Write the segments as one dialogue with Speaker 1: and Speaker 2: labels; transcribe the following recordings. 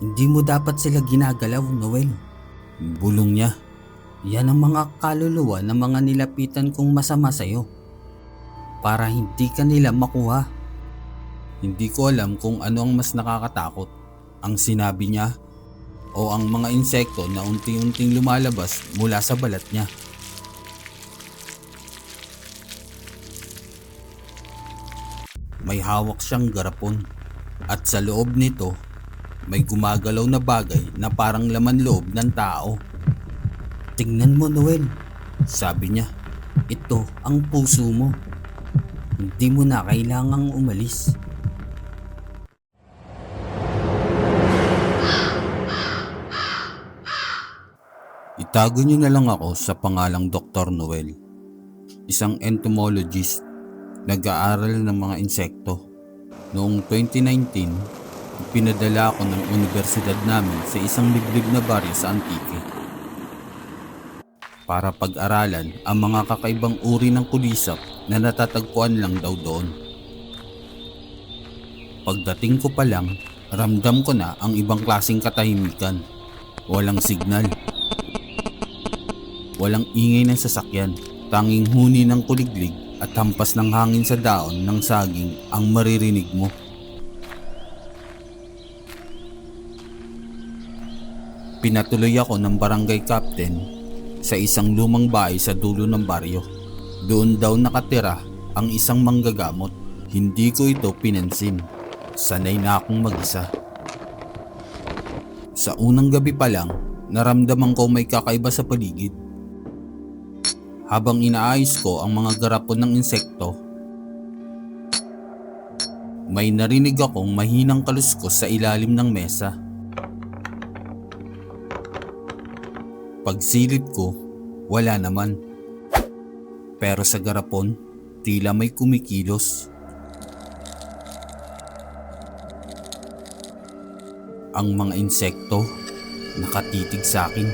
Speaker 1: Hindi mo dapat sila ginagalaw, Noel. Bulong niya. Yan ang mga kaluluwa ng mga nilapitan kong masama sa'yo. Para hindi ka nila makuha. Hindi ko alam kung ano ang mas nakakatakot. Ang sinabi niya o ang mga insekto na unti-unting lumalabas mula sa balat niya. May hawak siyang garapon at sa loob nito may gumagalaw na bagay na parang laman loob ng tao. Tingnan mo Noel, sabi niya. Ito ang puso mo. Hindi mo na kailangang umalis. Itago niyo na lang ako sa pangalang Dr. Noel. Isang entomologist, nag-aaral ng mga insekto. Noong 2019, pinadala ako ng universidad namin sa isang liblib na baryo sa Antique. Para pag-aralan ang mga kakaibang uri ng kulisap na natatagpuan lang daw doon. Pagdating ko pa lang, ramdam ko na ang ibang klaseng katahimikan. Walang signal, Walang ingay ng sasakyan, tanging huni ng kuliglig at hampas ng hangin sa daon ng saging ang maririnig mo. Pinatuloy ako ng barangay captain sa isang lumang bahay sa dulo ng baryo. Doon daw nakatira ang isang manggagamot. Hindi ko ito pinansin. Sanay na akong mag-isa. Sa unang gabi pa lang, naramdaman ko may kakaiba sa paligid. Habang inaayos ko ang mga garapon ng insekto, may narinig akong mahinang kaluskos sa ilalim ng mesa. Pagsilip ko, wala naman. Pero sa garapon, tila may kumikilos. Ang mga insekto nakatitig sa akin.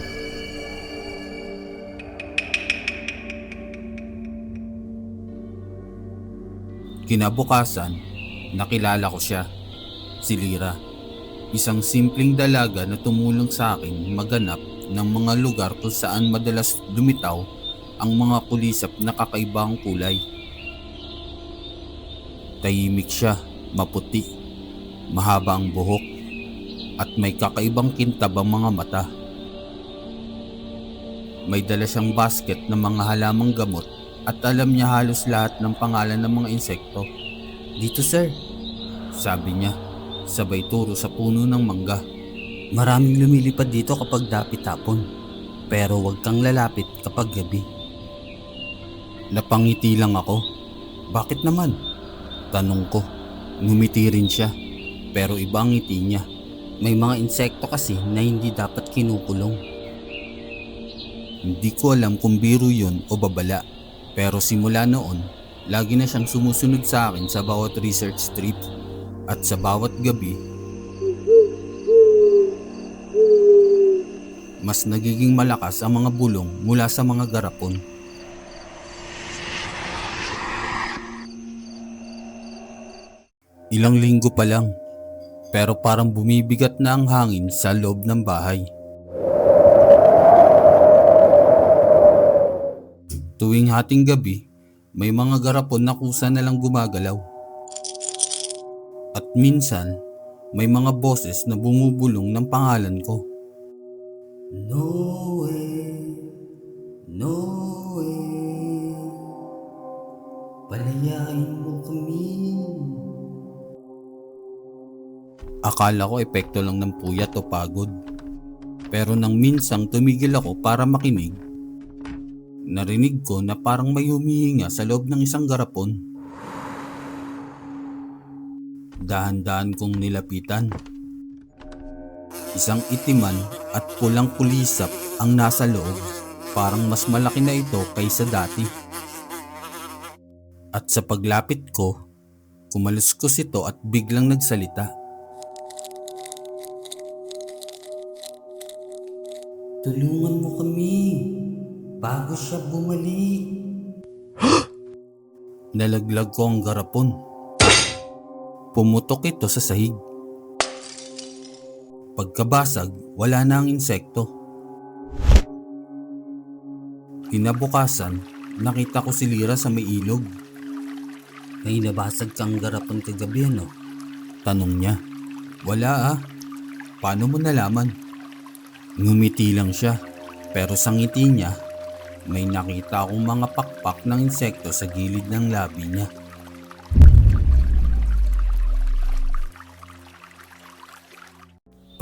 Speaker 1: Kinabukasan, nakilala ko siya, si Lira. Isang simpleng dalaga na tumulong sa akin maganap ng mga lugar kung saan madalas dumitaw ang mga kulisap na kakaibang kulay. Tahimik siya, maputi, mahaba ang buhok, at may kakaibang kintab ang mga mata. May dala siyang basket ng mga halamang gamot at alam niya halos lahat ng pangalan ng mga insekto. Dito sir, sabi niya, sabay turo sa puno ng mangga. Maraming lumilipad dito kapag dapit hapon, pero huwag kang lalapit kapag gabi. Napangiti lang ako. Bakit naman? Tanong ko. Ngumiti rin siya, pero iba ang ngiti niya. May mga insekto kasi na hindi dapat kinukulong. Hindi ko alam kung biro yun o babala. Pero simula noon, lagi na siyang sumusunod sa akin sa bawat research trip at sa bawat gabi. Mas nagiging malakas ang mga bulong mula sa mga garapon. Ilang linggo pa lang, pero parang bumibigat na ang hangin sa loob ng bahay. Tuwing hating gabi, may mga garapon na kusa na lang gumagalaw. At minsan, may mga boses na bumubulong ng pangalan ko. Noel, Noel, palayain mo kami. Akala ko epekto lang ng puyat o pagod. Pero nang minsang tumigil ako para makinig, narinig ko na parang may humihinga sa loob ng isang garapon. Dahan-dahan kong nilapitan. Isang itiman at pulang kulisap ang nasa loob. Parang mas malaki na ito kaysa dati. At sa paglapit ko, kumaluskos ito at biglang nagsalita. Tulungan mo kami bago siya bumalik. Nalaglag ko ang garapon. Pumutok ito sa sahig. Pagkabasag, wala na ang insekto. Kinabukasan, nakita ko si Lira sa may ilog. May nabasag kang garapon kagabi ano? Tanong niya. Wala ah. Paano mo nalaman? Ngumiti lang siya. Pero sa ngiti niya, may nakita akong mga pakpak ng insekto sa gilid ng labi niya.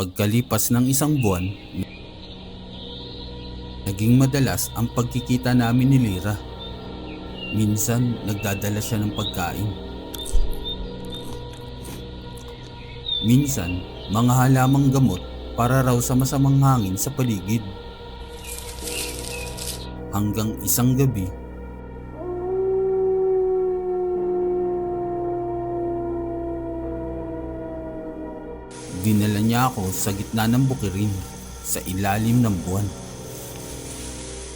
Speaker 1: Pagkalipas ng isang buwan, naging madalas ang pagkikita namin ni Lira. Minsan, nagdadala siya ng pagkain. Minsan, mga halamang gamot para raw sa masamang hangin sa paligid. Hanggang isang gabi, ako sa gitna ng bukirin sa ilalim ng buwan.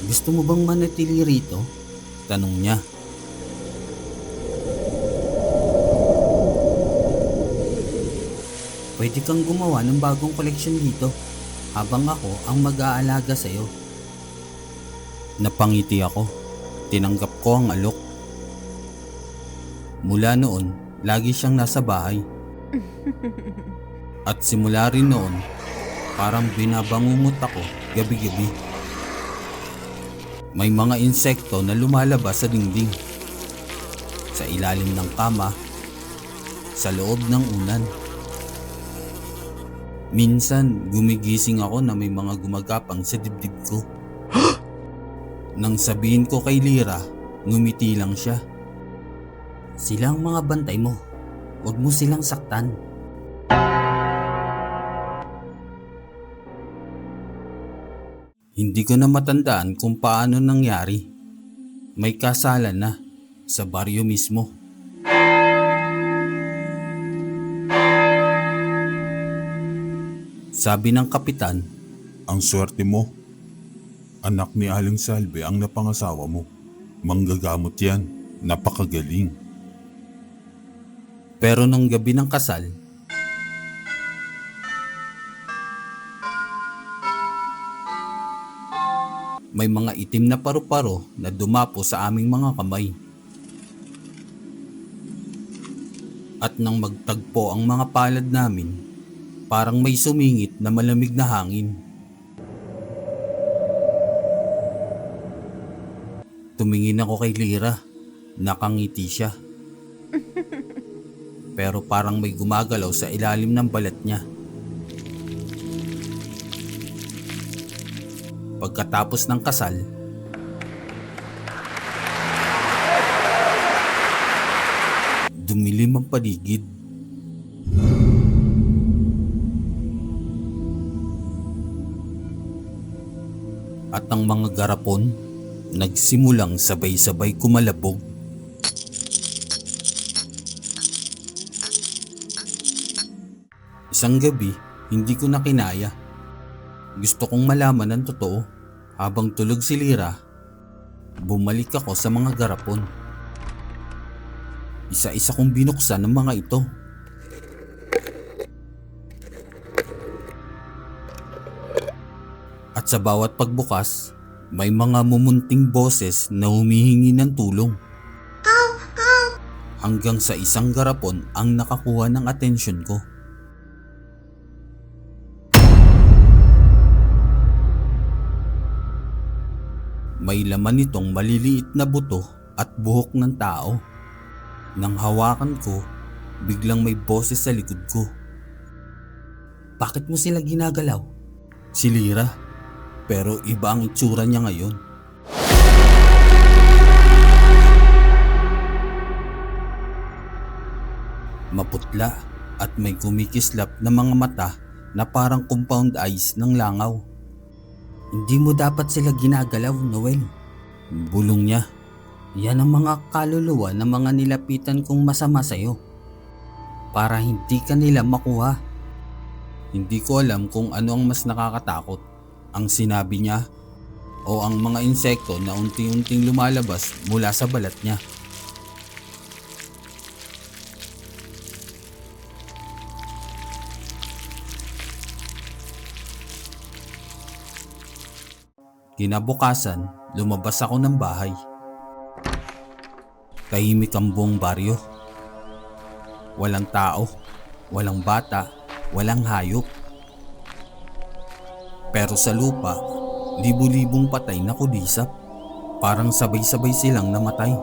Speaker 1: Gusto mo bang manatili rito? Tanong niya. Pwede kang gumawa ng bagong koleksyon dito habang ako ang mag-aalaga sa'yo. Napangiti ako. Tinanggap ko ang alok. Mula noon, lagi siyang nasa bahay. At simula rin noon, parang binabangungot ako gabi-gabi. May mga insekto na lumalabas sa dingding. Sa ilalim ng kama, sa loob ng unan. Minsan, gumigising ako na may mga gumagapang sa dibdib ko. Nang sabihin ko kay Lira, ngumiti lang siya. Sila ang mga bantay mo. Huwag mo silang saktan. Hindi ko na matandaan kung paano nangyari. May kasalan na sa baryo mismo. Sabi ng kapitan,
Speaker 2: Ang swerte mo. Anak ni Aling Salve ang napangasawa mo. Manggagamot yan. Napakagaling.
Speaker 1: pero nung gabi ng kasal, may mga itim na paru-paro na dumapo sa aming mga kamay. At nang magtagpo ang mga palad namin, parang may sumingit na malamig na hangin. Tumingin ako kay Lira. Nakangiti siya. Pero parang may gumagalaw sa ilalim ng balat niya. Pagkatapos ng kasal, dumilim ang paligid. At ang mga garapon, nagsimulang sabay-sabay kumalabog. Isang gabi, hindi ko na kinaya. Gusto kong malaman ang totoo. Habang tulog si Lira, bumalik ako sa mga garapon. Isa-isa kong binuksan ng mga ito. At sa bawat pagbukas, may mga mumunting boses na humihingi ng tulong. Hanggang sa isang garapon ang nakakuha ng atensyon ko. Laman nitong maliliit na buto at buhok ng tao. Nang hawakan ko, biglang may boses sa likod ko. Bakit mo sila ginagalaw? Si Lira. Pero iba ang itsura niya ngayon. Maputla at may kumikislap na mga mata na parang compound eyes ng langaw. Hindi mo dapat sila ginagalaw, Noel. Bulong niya. Yan ang mga kaluluwa ng mga nilapitan kong masama sa'yo. Para hindi ka nila makuha. Hindi ko alam kung ano ang mas nakakatakot. Ang sinabi niya o ang mga insekto na unti-unting lumalabas mula sa balat niya. Kinabukasan, lumabas ako ng bahay. Tahimik ang buong baryo. Walang tao, walang bata, walang hayop. Pero sa lupa, libu-libong patay na kulisap. Parang sabay-sabay silang namatay.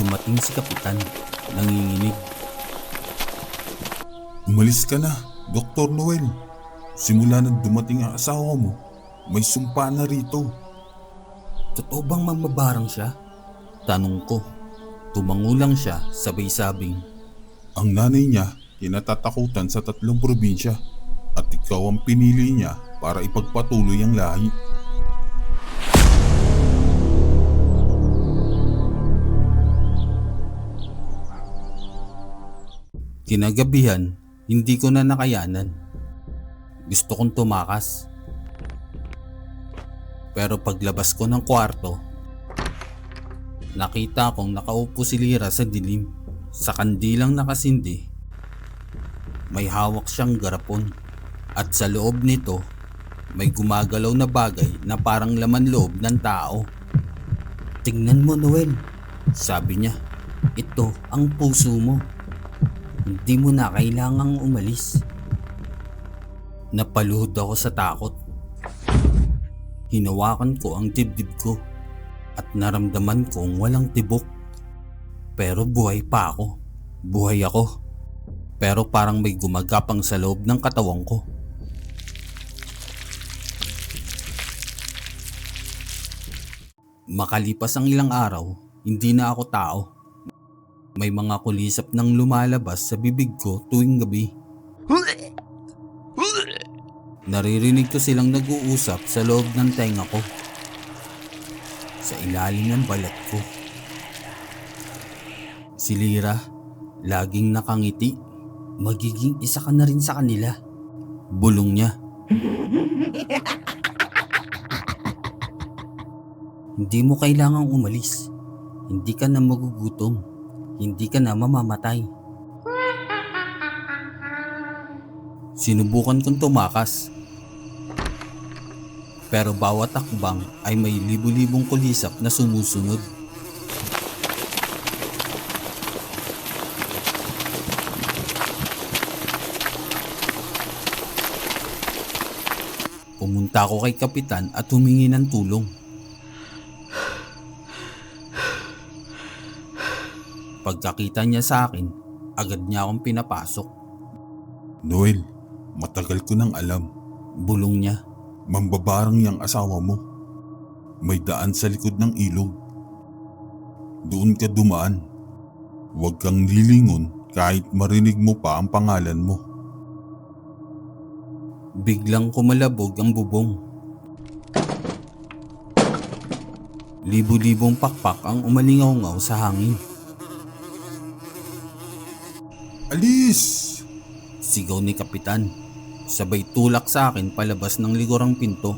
Speaker 1: Dumating si Kapitan, nanginginig.
Speaker 2: Umalis ka na, Dr. Noel. Simula nang dumating ang asawa mo, may sumpa na rito.
Speaker 1: Totoo bang mamabarang siya? Tanong ko. Tumango lang siya, sabay-sabing.
Speaker 2: Ang nanay niya, kinatatakutan sa tatlong probinsya at ikaw ang pinili niya para ipagpatuloy ang lahi.
Speaker 1: Kinagabihan, hindi ko na nakayanan. Gusto kong tumakas. Pero paglabas ko ng kwarto, nakita kong nakaupo si Lira sa dilim. Sa kandilang nakasindi, may hawak siyang garapon. At sa loob nito, may gumagalaw na bagay na parang laman loob ng tao. Tingnan mo Noel, sabi niya. Ito ang puso mo. Hindi mo na kailangang umalis. Napaluhod ako sa takot. Hinawakan ko ang dibdib ko at naramdaman kong walang tibok. Pero buhay pa ako. Buhay ako. Pero parang may gumagapang sa loob ng katawan ko. Makalipas ang ilang araw, hindi na ako tao. May mga kulisap nang lumalabas sa bibig ko tuwing gabi. Naririnig ko silang nag-uusap sa loob ng tenga ko. Sa ilalim ng balat ko. Si Lira, laging nakangiti. Magiging isa ka na rin sa kanila. Bulong niya. Hindi mo kailangang umalis. Hindi ka na magugutom. Hindi ka na mamamatay. Sinubukan kong tumakas. Pero bawat akbang ay may libu-libong kulisap na sumusunod. Pumunta ako kay Kapitan at humingi ng tulong. Pagkakita niya sa akin, agad niya akong pinapasok.
Speaker 2: Noel, matagal ko nang alam.
Speaker 1: Bulong niya.
Speaker 2: Mambabarang yang asawa mo. May daan sa likod ng ilog. Doon ka dumaan. Huwag kang lilingon kahit marinig mo pa ang pangalan mo.
Speaker 1: Biglang kumalabog ang bubong. Libu-libong pakpak ang umalingaw sa hangin.
Speaker 2: Alis!
Speaker 1: Sigaw ni Kapitan. Sabay tulak sa akin palabas ng ligurang pinto.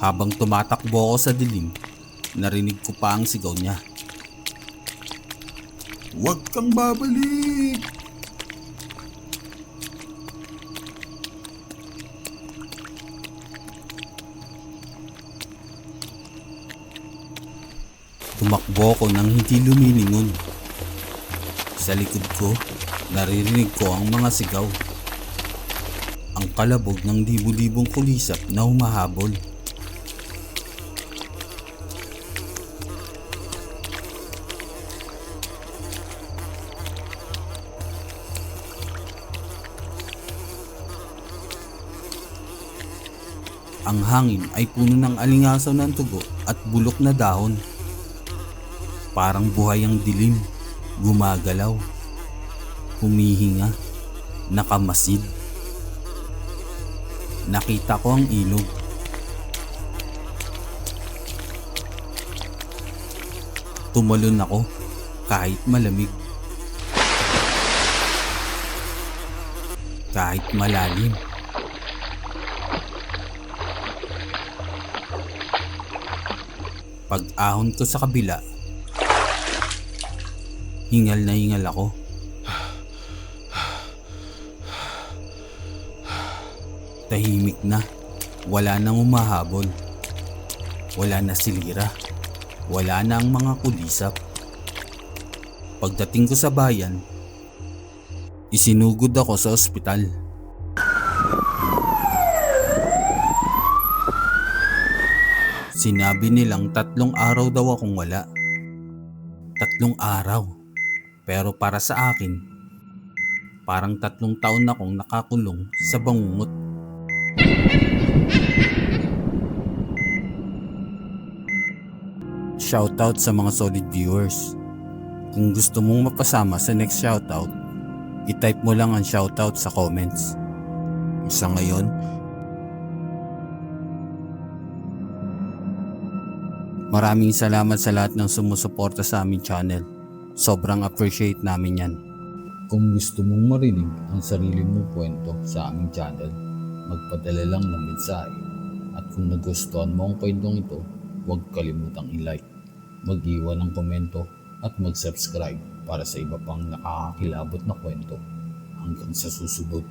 Speaker 1: Habang tumatakbo ako sa dilim, narinig ko pa ang sigaw niya.
Speaker 2: Huwag kang babalik!
Speaker 1: Tumakbo ko nang hindi lumilingon. Sa likod ko, naririnig ko ang mga sigaw. Ang kalabog ng libu-libong kulisap na humahabol. Ang hangin ay puno ng alingasaw ng tugo at bulok na dahon. Parang buhay ang dilim, gumagalaw, humihinga, nakamasid. Nakita ko ang ilog. Tumalon ako kahit malamig. Kahit malalim. Pag-ahon ko sa kabila, hingal na hingal ako. Tahimik na. Wala nang umahabol. Wala na silira. Wala na ang mga kulisap. Pagdating ko sa bayan, isinugod ako sa ospital. Sinabi nilang tatlong araw daw akong wala. Tatlong araw. Pero para sa akin, parang tatlong taon akong nakakulong sa bangungot. Shoutout sa mga solid viewers. Kung gusto mong mapasama sa next shoutout, i-type mo lang ang shoutout sa comments. Sa ngayon, maraming salamat sa lahat ng sumusuporta sa aming channel. Sobrang appreciate namin yan. Kung gusto mong marinig ang sarili mong kwento sa aming channel, magpadala lang ng mensahe. At kung nagustuhan mo ang kwentong ito, huwag kalimutang i-like, mag-iwan ng komento at mag-subscribe para sa iba pang nakakakilabot na kwento. Hanggang sa susunod.